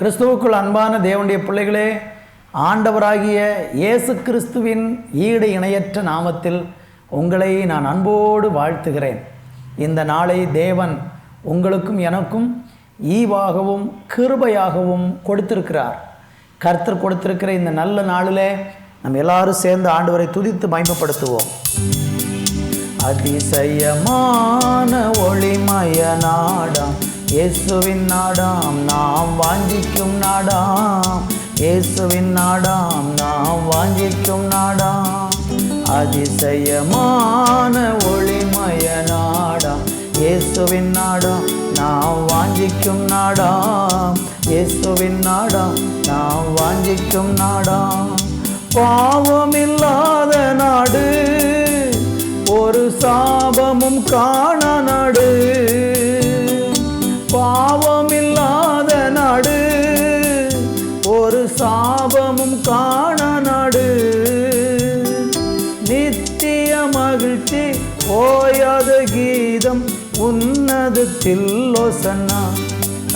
கிறிஸ்துவுக்குள் அன்பான தேவனுடைய பிள்ளைகளே ஆண்டவராகிய இயேசு கிறிஸ்துவின் ஈடு இணையற்ற நாமத்தில் உங்களை நான் அன்போடு வாழ்த்துகிறேன். இந்த நாளை தேவன் உங்களுக்கும் எனக்கும் ஈவாகவும் கிருபையாகவும் கொடுத்திருக்கிறார். கர்த்தர் கொடுத்திருக்கிற இந்த நல்ல நாளிலே நம்ம எல்லாரும் சேர்ந்து ஆண்டவரை துதித்து பயன்படுத்துவோம் அதிசயமான ஒளிமய நாடம் இயேசுவின் நாடாம் நாம் வாஞ்சிக்கும் நாடாம். இயேசுவின் நாடாம் நாம் வாஞ்சிக்கும் நாடாம். அதிசயமான ஒளிமய நாடாம். இயேசுவின் நாடாம் நாம் வாஞ்சிக்கும் நாடாம். இயேசுவின் நாடாம் நாம் வாஞ்சிக்கும் நாடாம். பாவமில்லாத நாடு ஒரு சாபமும் காண நாடு. பாவமில்லாத நாடு. ஒரு சாபமும் காண நாடு. நித்திய மகிழ்ச்சி ஓயாத கீதம் உன்னதத்தில் ஒசன்னா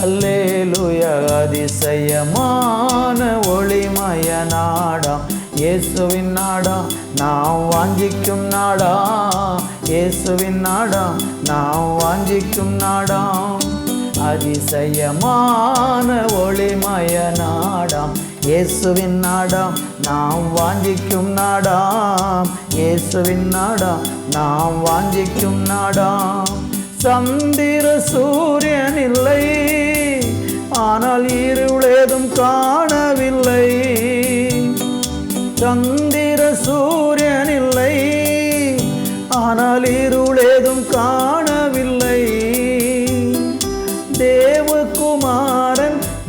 அல்லேலுய அதிசயமான ஒளிமய நாடா. இயேசுவின் நாடா நாம் வாஞ்சிக்கும் நாடா. இயேசுவின் நாடா நாம் வாஞ்சிக்கும் நாடா. அதிசயமான ஒளிமய நாடாம். இயேசுவின் நாடாம் நாம் வாஞ்சிக்கும் நாடாம். இயேசுவின் நாடாம் நாம் வாஞ்சிக்கும் நாடாம். சந்திர சூரியன் இல்லை ஆனால் இருளேதும் காணவில்லை. சந்திர சூரியன் இல்லை ஆனால் இருளேதும் காண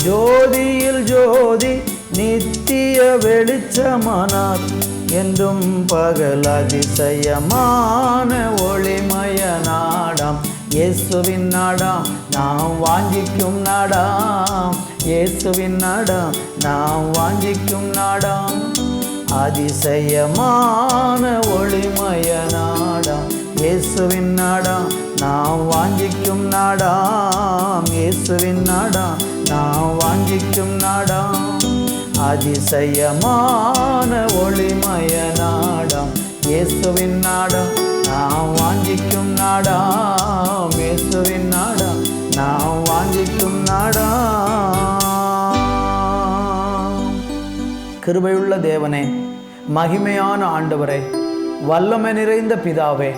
ஜோதியில் ஜோதி நித்திய வெளிச்சமானார் என்றும் பகல் அதிசயமான ஒளிமய நாடாம். இயேசுவின் நாடாம் நாம் வாஞ்சிக்கும் நாடாம். இயேசுவின் நாடாம் நாம் வாஞ்சிக்கும் நாடாம். அதிசயமான ஒளிமய நாடாம். இயேசுவின் நாடாம் நாம் வாஞ்சிக்கும் நாடாம். இயேசுவின் நாடாம் நாம் வாஞ்சிக்கும் நாடாம் அதிசயமான ஒளிமய நாடாம். இயேசுவின் நாடா நாம் வாஞ்சிக்கும் நாடாம் இயேசுவின் நாடாம் நாம் வாஞ்சிக்கும் நாடாம். கிருபையுள்ள தேவனே மகிமையான ஆண்டவரே வல்லமை நிறைந்த பிதாவே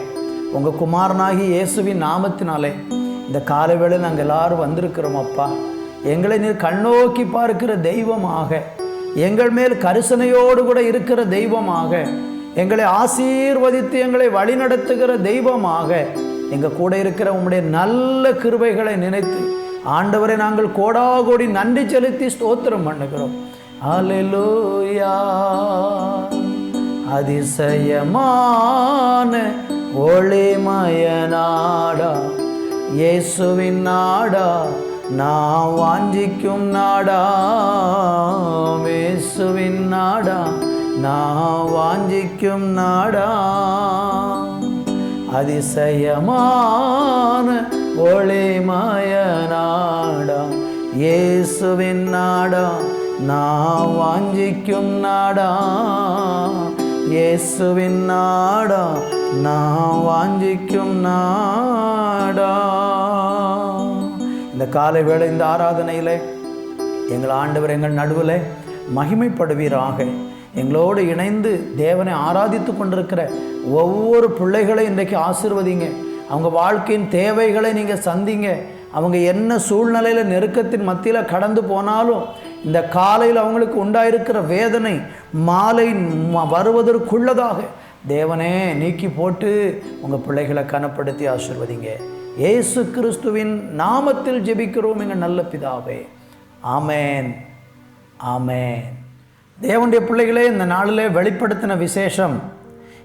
உங்கள் குமாரனாகி இயேசுவின் நாமத்தினாலே இந்த காலவேளை நாங்கள் எல்லாரும் வந்திருக்கிறோம் அப்பா. எங்களை நீர் கண்ணோக்கி பார்க்கிற தெய்வமாக எங்கள் மேல் கரிசனையோடு கூட இருக்கிற தெய்வமாக எங்களை ஆசீர்வதித்து எங்களை வழிநடத்துகிற தெய்வமாக எங்கள் கூட இருக்கிற உம்முடைய நல்ல கிருபைகளை நினைத்து ஆண்டவரை நாங்கள் கோடாகோடி நன்றி செலுத்தி ஸ்தோத்திரம் பண்ணுகிறோம். அலலூயா அதிசயமான ஒளிமய நாடா இயேசுவின் நாடா நான் வாஞ்சிக்கும் நாடா இயேசுவின் நாடா நான் வாஞ்சிக்கும் நாடா. அதிசயமான ஒளிமய நாடா இயேசுவின் நாடா நான் வாஞ்சிக்கும் நாடா. இயேசுவின் நாடா நான் வாஞ்சிக்கும் நாடா. இந்த காலை வேளை இந்த ஆராதனையில் எங்கள் ஆண்டவர் எங்கள் நடுவில் மகிமைப்படுவீராக. எங்களோடு இணைந்து தேவனை ஆராதித்து கொண்டிருக்கிற ஒவ்வொரு பிள்ளைகளையும் இன்றைக்கு ஆசிர்வதிங்க. அவங்க வாழ்க்கையின் தேவைகளை நீங்கள் சந்திங்க. அவங்க என்ன சூழ்நிலையில் நெருக்கத்தின் மத்தியில் கடந்து போனாலும் இந்த காலையில் அவங்களுக்கு உண்டாயிருக்கிற வேதனை மாலை வருவதற்குள்ளதாக தேவனே நீக்கி போட்டு உங்கள் பிள்ளைகளை கனப்படுத்தி ஆசிர்வதிங்க. இயேசு கிறிஸ்துவின் நாமத்தில் ஜெபிக்கிறோம் எங்கள் நல்ல பிதாவே. ஆமேன். ஆமேன். தேவனுடைய பிள்ளைகளே இந்த நாளிலே வெளிப்படுத்தின விசேஷம்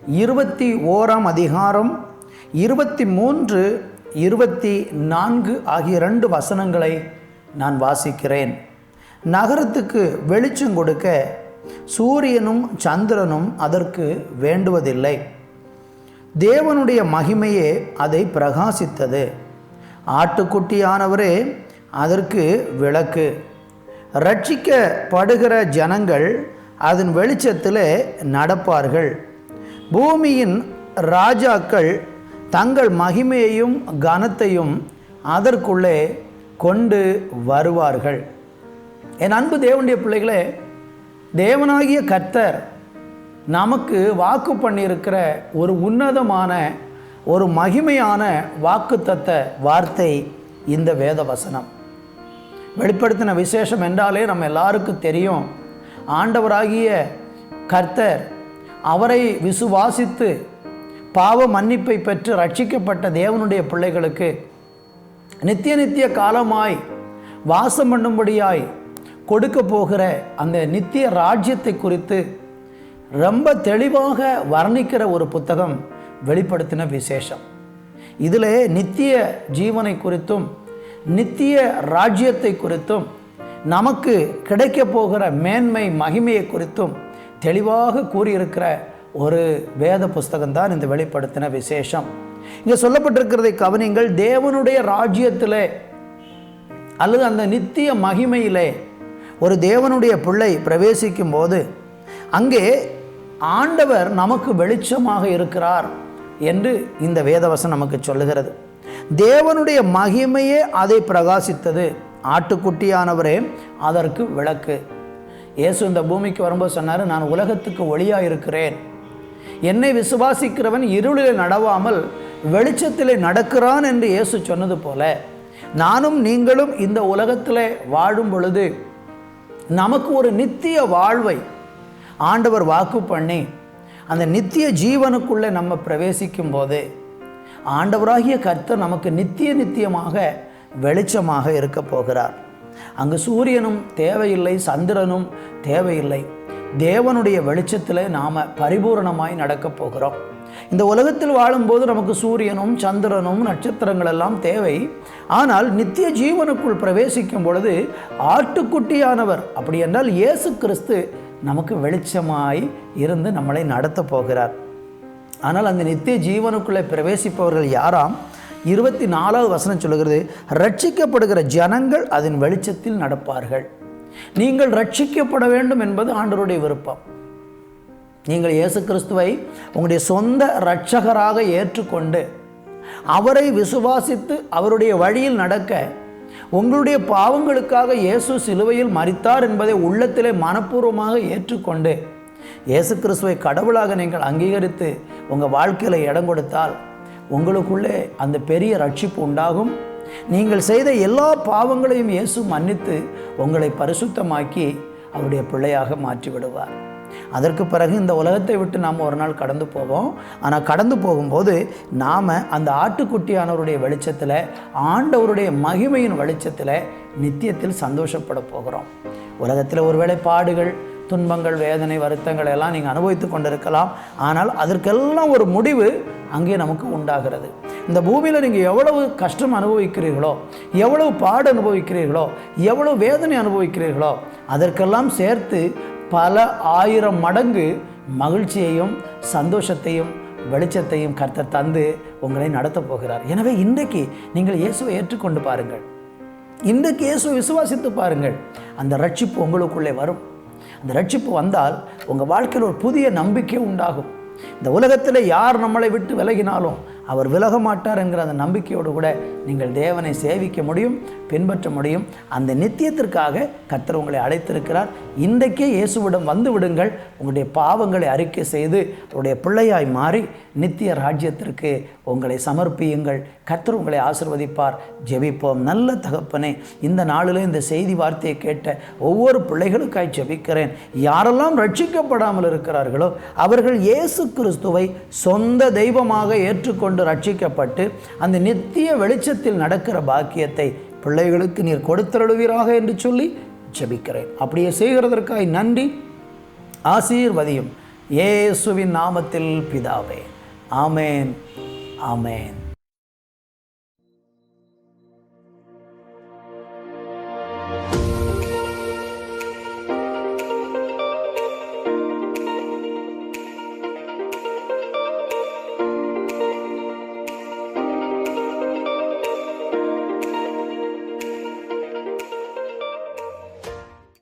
இருபத்தி ஓராம் அதிகாரம் இருபத்தி மூன்று இருபத்தி நான்கு ஆகிய ரெண்டு வசனங்களை நான் வாசிக்கிறேன். நகரத்துக்கு வெளிச்சம் கொடுக்க சூரியனும் சந்திரனும் அதற்கு வேண்டுவதில்லை. தேவனுடைய மகிமையே அதை பிரகாசித்தது. ஆட்டுக்குட்டியானவரே அதற்கு விளக்கு. ரட்சிக்கப்படுகிற ஜனங்கள் அதன் வெளிச்சத்தில் நடப்பார்கள். பூமியின் ராஜாக்கள் தங்கள் மகிமையையும் கனத்தையும் அதற்குள்ளே கொண்டு வருவார்கள். என் அன்பு தேவனுடைய பிள்ளைகளே தேவனாகிய கர்த்தர் நமக்கு வாக்கு பண்ணியிருக்கிற ஒரு உன்னதமான ஒரு மகிமையான வாக்குத்தத்த வார்த்தை இந்த வேத வசனம் வெளிப்படுத்தின விசேஷம் என்றாலே நம்ம எல்லாருக்கும் தெரியும். ஆண்டவராகிய கர்த்தர் அவரை விசுவாசித்து பாவ மன்னிப்பை பெற்று ரட்சிக்கப்பட்ட தேவனுடைய பிள்ளைகளுக்கு நித்திய நித்திய காலமாய் வாசம் பண்ணும்படியாய் கொடுக்க போகிற அந்த நித்திய ராஜ்யத்தை குறித்து ரொம்ப தெளிவாக வர்ணிக்கிற ஒரு புத்தகம் வெளிப்படுத்தின விசேஷம். இதில் நித்திய ஜீவனை குறித்தும் நித்திய ராஜ்யத்தை குறித்தும் நமக்கு கிடைக்க போகிற மேன்மை மகிமையை குறித்தும் தெளிவாக கூறியிருக்கிற ஒரு வேத புஸ்தகம் தான் இந்த வெளிப்படுத்தின விசேஷம். இங்கே சொல்லப்பட்டிருக்கிறதை கவனிங்கள் தேவனுடைய ராஜ்யத்தில் அல்லது அந்த நித்திய மகிமையிலே ஒரு தேவனுடைய பிள்ளை பிரவேசிக்கும் போது அங்கே ஆண்டவர் நமக்கு வெளிச்சமாக இருக்கிறார் என்று இந்த வேதவசம் நமக்கு சொல்லுகிறது. தேவனுடைய மகிமையே அதை பிரகாசித்தது. ஆட்டுக்குட்டியானவரே அதற்கு விளக்கு. இயேசு இந்த பூமிக்கு வரும்போது சொன்னார் நான் உலகத்துக்கு ஒளியாக இருக்கிறேன். என்னை விசுவாசிக்கிறவன் இருளில் நடவாமல் வெளிச்சத்திலே நடக்கிறான் என்று இயேசு சொன்னது போல நானும் நீங்களும் இந்த உலகத்தில் வாழும் பொழுது நமக்கு ஒரு நித்திய வாழ்வை ஆண்டவர் வாக்கு பண்ணி அந்த நித்திய ஜீவனுக்குள்ளே நம்ம பிரவேசிக்கும் போது ஆண்டவராகிய கர்த்தர் நமக்கு நித்திய நித்தியமாக வெளிச்சமாக இருக்க போகிறார். அங்கு சூரியனும் தேவையில்லை சந்திரனும் தேவையில்லை. தேவனுடைய வெளிச்சத்தில் நாம் பரிபூரணமாய் நடக்கப் போகிறோம். இந்த உலகத்தில் வாழும்போது நமக்கு சூரியனும் சந்திரனும் நட்சத்திரங்கள் எல்லாம் தேவை. ஆனால் நித்திய ஜீவனுக்குள் பிரவேசிக்கும் பொழுது ஆட்டுக்குட்டியானவர் அப்படி என்றால் இயேசு கிறிஸ்து நமக்கு வெளிச்சமாய் இருந்து நம்மளை நடத்தப் போகிறார். ஆனால் அந்த நித்திய ஜீவனுக்குள்ளே பிரவேசிப்பவர்கள் யாராம்? இருபத்தி நாலாவது வசனம் சொல்லுகிறது ரட்சிக்கப்படுகிற ஜனங்கள் அதன் வெளிச்சத்தில் நடப்பார்கள். நீங்கள் ரட்சிக்கப்பட வேண்டும் என்பது ஆண்டருடைய விருப்பம். நீங்கள் இயேசு கிறிஸ்துவை உங்களுடைய சொந்த இரட்சகராக ஏற்றுக்கொண்டு அவரை விசுவாசித்து அவருடைய வழியில் நடக்க உங்களுடைய பாவங்களுக்காக இயேசு சிலுவையில் மறித்தார் என்பதை உள்ளத்திலே மனப்பூர்வமாக ஏற்றுக்கொண்டு இயேசு கிறிஸ்துவை கடவுளாக நீங்கள் அங்கீகரித்து உங்கள் வாழ்க்கையில் இடம் கொடுத்தால் உங்களுக்குள்ளே அந்த பெரிய ரட்சிப்பு உண்டாகும். நீங்கள் செய்த எல்லா பாவங்களையும் இயேசு மன்னித்து உங்களை பரிசுத்தமாக்கி அவருடைய பிள்ளையாக மாற்றிவிடுவார். அதற்கு பிறகு இந்த உலகத்தை விட்டு நாம் ஒரு நாள் கடந்து போவோம். ஆனால் கடந்து போகும்போது நாம் அந்த ஆட்டுக்குட்டியானவருடைய வெளிச்சத்தில் ஆண்டவருடைய மகிமையின் வெளிச்சத்தில் நித்தியத்தில் சந்தோஷப்பட போகிறோம். உலகத்தில் ஒருவேளை பாடுகள் துன்பங்கள் வேதனை வருத்தங்கள் எல்லாம் நீங்கள் அனுபவித்து கொண்டிருக்கலாம். ஆனால் அதற்கெல்லாம் ஒரு முடிவு அங்கே நமக்கு உண்டாகிறது. இந்த பூமியில் நீங்கள் எவ்வளவு கஷ்டம் அனுபவிக்கிறீர்களோ எவ்வளவு பாடு அனுபவிக்கிறீர்களோ எவ்வளவு வேதனை அனுபவிக்கிறீர்களோ அதற்கெல்லாம் சேர்த்து பல ஆயிரம் மடங்கு மகிழ்ச்சியையும் சந்தோஷத்தையும் வெளிச்சத்தையும் கர்த்தர் தந்து உங்களை நடத்தப் போகிறார். எனவே இன்றைக்கு நீங்கள் இயேசுவை ஏற்றுக்கொண்டு பாருங்கள். இன்றைக்கு இயேசுவை விசுவாசித்து பாருங்கள். அந்த ரட்சிப்பு உங்களுக்குள்ளே வரும். அந்த ரட்சிப்பு வந்தால் உங்கள் வாழ்க்கையில் ஒரு புதிய நம்பிக்கை உண்டாகும். இந்த உலகத்தில் யார் நம்மளை விட்டு விலகினாலும் அவர் விலக மாட்டார் என்கிற அந்த நம்பிக்கையோடு கூட நீங்கள் தேவனை சேவிக்க முடியும் பின்பற்ற முடியும். அந்த நித்தியத்திற்காக கத்தர் உங்களை அழைத்திருக்கிறார். இன்றைக்கே இயேசுவிடம் வந்து விடுங்கள். உங்களுடைய பாவங்களை அறிக்கை செய்து உங்களுடைய பிள்ளையாய் மாறி நித்திய ராஜ்யத்திற்கு உங்களை சமர்ப்பியுங்கள். கத்தர் உங்களை ஆசிர்வதிப்பார். ஜெபிப்போம். நல்ல தகப்பனே இந்த நாளில் இந்த செய்தி வார்த்தையை கேட்ட ஒவ்வொரு பிள்ளைகளுக்காய் ஜெபிக்கிறேன். யாரெல்லாம் ரட்சிக்கப்படாமல் இருக்கிறார்களோ அவர்கள் இயேசு கிறிஸ்துவை சொந்த தெய்வமாக ஏற்றுக்கொண்டு ரட்சிக்கப்பட்டு அந்த நித்திய வெளிச்ச வெளிச்சத்தில் நடக்கிற பாக்கியத்தை பிள்ளைகளுக்கு நீர் கொடுத்தருளுவீராக என்று சொல்லி ஜெபிக்கிறேன். அப்படியே செய்கிறதற்காய் நன்றி. ஆசீர்வதியும். ஏசுவின் நாமத்தில் பிதாவே. ஆமேன். ஆமேன்.